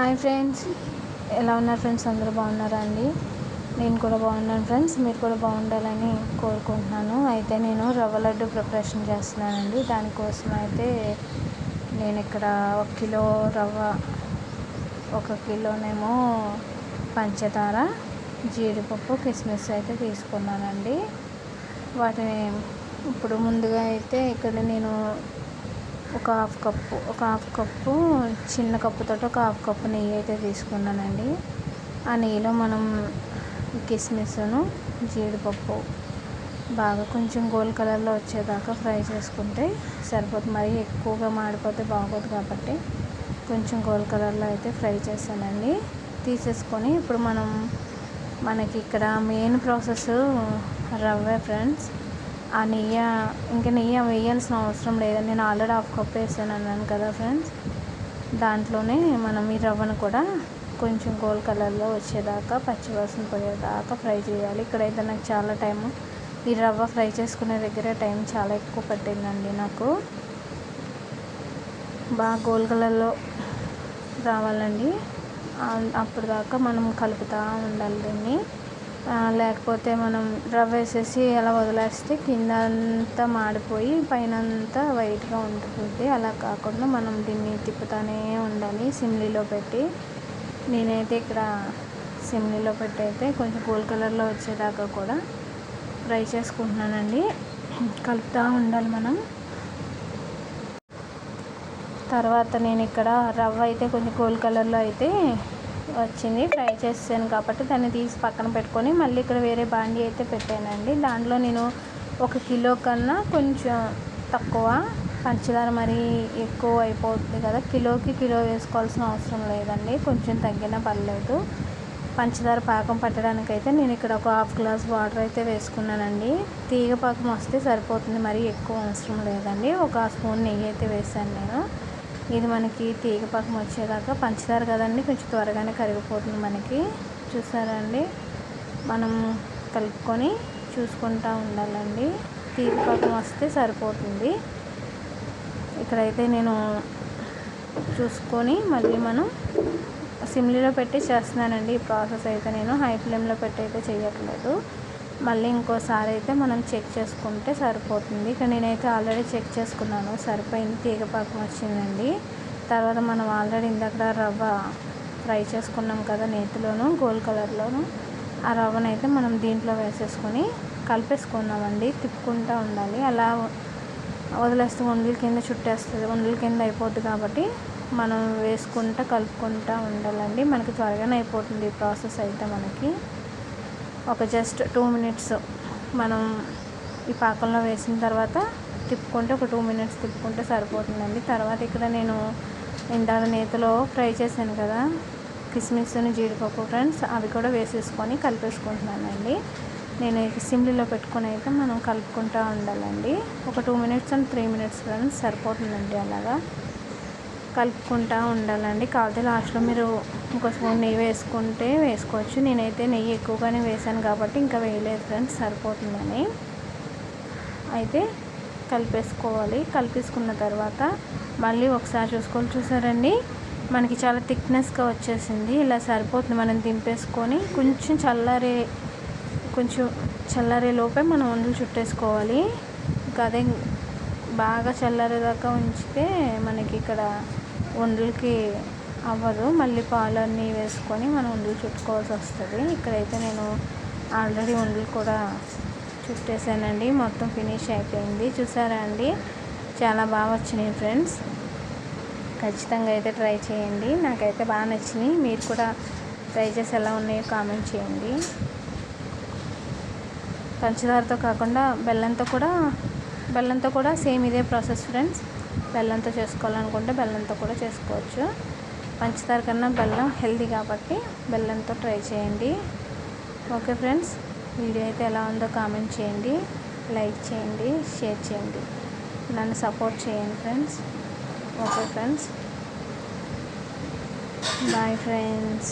Hi friends. ఎలా ఉన్నారు friends? అందరూ బాగున్నారా అండి? నేను కూడా బాగున్నాను ఫ్రెండ్స్. మీరు కూడా బాగుండాలని కోరుకుంటున్నాను. అయితే నేను రవ్వ లడ్డు ప్రిపరేషన్ చేస్తున్నానండి. దానికోసం అయితే నేను ఇక్కడ ఒక కిలో రవ్వ ఒక కిలోనేమో పంచదార జీడిపప్పు కిస్మిస్ అయితే తీసుకున్నానండి. వాటిని ఇప్పుడు ముందుగా అయితే ఇక్కడ నేను ఒక హాఫ్ కప్పు ఒక హాఫ్ కప్పు చిన్న కప్పుతో ఒక హాఫ్ కప్పు నెయ్యి అయితే తీసుకున్నానండి. ఆ నెయ్యిలో మనం కిస్మిస్ను జీడిపప్పు బాగా కొంచెం గోల్డ్ కలర్లో వచ్చేదాకా ఫ్రై చేసుకుంటే సరిపోతుంది. మరీ ఎక్కువగా మాడిపోతే బాగోదు కాబట్టి కొంచెం గోల్డ్ కలర్లో అయితే ఫ్రై చేశానండి. తీసేసుకొని ఇప్పుడు మనం మనకి ఇక్కడ మెయిన్ ప్రాసెస్ రవ్వ ఫ్రెండ్స్. ఆ నెయ్యి ఇంకా నెయ్యి వేయాల్సిన అవసరం లేదండి. నేను ఆల్రెడీ హాఫ్ కప్ వేసాను అన్నాను కదా ఫ్రెండ్స్. దాంట్లోనే మనం ఈ రవ్వను కూడా కొంచెం గోల్డ్ కలర్లో వచ్చేదాకా పచ్చివాసన పోయేదాకా ఫ్రై చేయాలి. ఇక్కడైతే నాకు చాలా టైము ఈ రవ్వ ఫ్రై చేసుకునే దగ్గర టైం చాలా ఎక్కువ పట్టిందండి నాకు. బాగా గోల్డ్ కలర్లో రావాలండి. అప్పుడు దాకా మనం కలుపుతూ ఉండాలి దీన్ని. లేకపోతే మనం రవ్వ వేసేసి అలా వదిలేస్తే కింద అంతా మాడిపోయి పైన అంతా వైట్గా ఉంటుంది అలా కాకుండా మనం దీన్ని తిప్పుతానే ఉండాలి. సిమ్లీలో పెట్టి నేనైతే ఇక్కడ సిమ్లీలో పెట్టి అయితే కొంచెం గోల్డ్ కలర్లో వచ్చేదాకా కూడా ఫ్రై చేసుకుంటున్నానండి. కలుపుతూ ఉండాలి మనం. తర్వాత నేను ఇక్కడ రవ్వ అయితే కొంచెం గోల్డ్ కలర్లో అయితే వచ్చింది ఫ్రై చేసాను కాబట్టి దాన్ని తీసి పక్కన పెట్టుకొని మళ్ళీ ఇక్కడ వేరే బాండీ అయితే పెట్టానండి. దాంట్లో నేను ఒక కిలో కన్నా కొంచెం తక్కువ పంచదార మరి ఎక్కువ అయిపోతుంది కదా కిలోకి కిలో వేసుకోవాల్సిన అవసరం లేదండి కొంచెం తగ్గినా పర్లేదు. పంచదార పాకం పట్టడానికి అయితే నేను ఇక్కడ ఒక హాఫ్ గ్లాస్ వాటర్ అయితే వేసుకున్నానండి. తీగ పాకం వస్తే సరిపోతుంది మరి ఎక్కువ అవసరం లేదండి. ఒక స్పూన్ నెయ్యి అయితే వేసాను నేను. ఇది మనకి తీగ పాకం వచ్చేదాకా పంచదార కదండి కొంచెం త్వరగానే కరిగిపోతుంది మనకి. చూసారా అండి? మనం కలుపుకొని చూసుకుంటూ ఉండాలండి. తీగ పాకం వస్తే సరిపోతుంది. ఇక్కడైతే నేను చూసుకొని మళ్ళీ మనం సిమ్లీలో పెట్టి చేస్తున్నానండి ఈ ప్రాసెస్ అయితే నేను. హై ఫ్లేమ్లో పెట్టి అయితే చేయట్లేదు. మళ్ళీ ఇంకోసారి అయితే మనం చెక్ చేసుకుంటే సరిపోతుంది. ఇక్కడ నేనైతే ఆల్రెడీ చెక్ చేసుకున్నాను. సరిపోయింది. తీగపాకం వచ్చిందండి. తర్వాత మనం ఆల్రెడీ ఇందాక రవ్వ ఫ్రై చేసుకున్నాం కదా నేతిలోను గోల్డ్ కలర్లోను. ఆ రవ్వనైతే మనం దీంట్లో వేసేసుకొని కలిపేసుకున్నామండి తిప్పుకుంటూ ఉండాలి. అలా వదిలేస్తే వండల కింద చుట్టేస్తుంది. వండల కింద అయిపోద్ది కాబట్టి మనం వేసుకుంటూ కలుపుకుంటూ ఉండాలండి. మనకి త్వరగానే అయిపోతుంది ఈ ప్రాసెస్ అయితే మనకి. ఒక జస్ట్ టూ మినిట్స్ మనం ఈ పాకంలో వేసిన తర్వాత తిప్పుకుంటే ఒక టూ మినిట్స్ తిప్పుకుంటే సరిపోతుందండి. తర్వాత ఇక్కడ నేను ఇందాక నేతలో ఫ్రై చేశాను కదా కిస్మిస్ జీడిపప్పు ఫ్రెండ్స్ అవి కూడా వేసేసుకొని కలిపేసుకుంటున్నానండి. నేను సిమ్లీలో పెట్టుకుని అయితే మనం కలుపుకుంటూ ఉండాలండి. ఒక two minutes and three minutes friends సరిపోతుందండి అలాగా. కలుపుకుంటూ ఉండాలండి. కాకపోతే లాస్ట్లో మీరు ఒక స్పూన్ నెయ్యి వేసుకుంటే వేసుకోవచ్చు. నేనైతే నెయ్యి ఎక్కువగానే వేసాను కాబట్టి ఇంకా వేయలేదు ఫ్రెండ్స్ సరిపోతుందని. అయితే కలిపేసుకోవాలి. కలిపేసుకున్న తర్వాత మళ్ళీ ఒకసారి చూసుకొని చూసారండి? మనకి చాలా థిక్నెస్గా వచ్చేసింది. ఇలా సరిపోతుంది. మనం దింపేసుకొని కొంచెం చల్లారే కొంచెం చల్లారే లోపే మనం వండలు చుట్టేసుకోవాలి. ఇంకా అదే బాగా చల్లారేదాకా ఉంచితే మనకి ఇక్కడ వండలకి అవ్వదు. మళ్ళీ పాలన్నీ వేసుకొని మనం వండలు చుట్టుకోవాల్సి వస్తుంది. ఇక్కడైతే నేను ఆల్రెడీ వండలు కూడా చుట్టేసానండి. మొత్తం ఫినిష్ అయిపోయింది. చూసారా అండి? చాలా బాగా వచ్చినాయి ఫ్రెండ్స్. ఖచ్చితంగా అయితే ట్రై చేయండి. నాకైతే బాగా నచ్చినాయి. మీరు కూడా ట్రై చేసి ఎలా ఉన్నాయో కామెంట్ చేయండి. పంచదారతో కాకుండా బెల్లంతో కూడా బెల్లంతో కూడా సేమ్ ఇదే ప్రాసెస్ ఫ్రెండ్స్. బెల్లంతో చేసుకోవాలనుకుంటే బెల్లంతో కూడా చేసుకోవచ్చు. పంచదార కన్నా బెల్లం హెల్దీ కాబట్టి బెల్లంతో ట్రై చేయండి. ఓకే ఫ్రెండ్స్ వీడియో అయితే ఎలా ఉందో కామెంట్ చేయండి లైక్ చేయండి షేర్ చేయండి. నన్ను సపోర్ట్ చేయండి friends. Okay friends bye friends.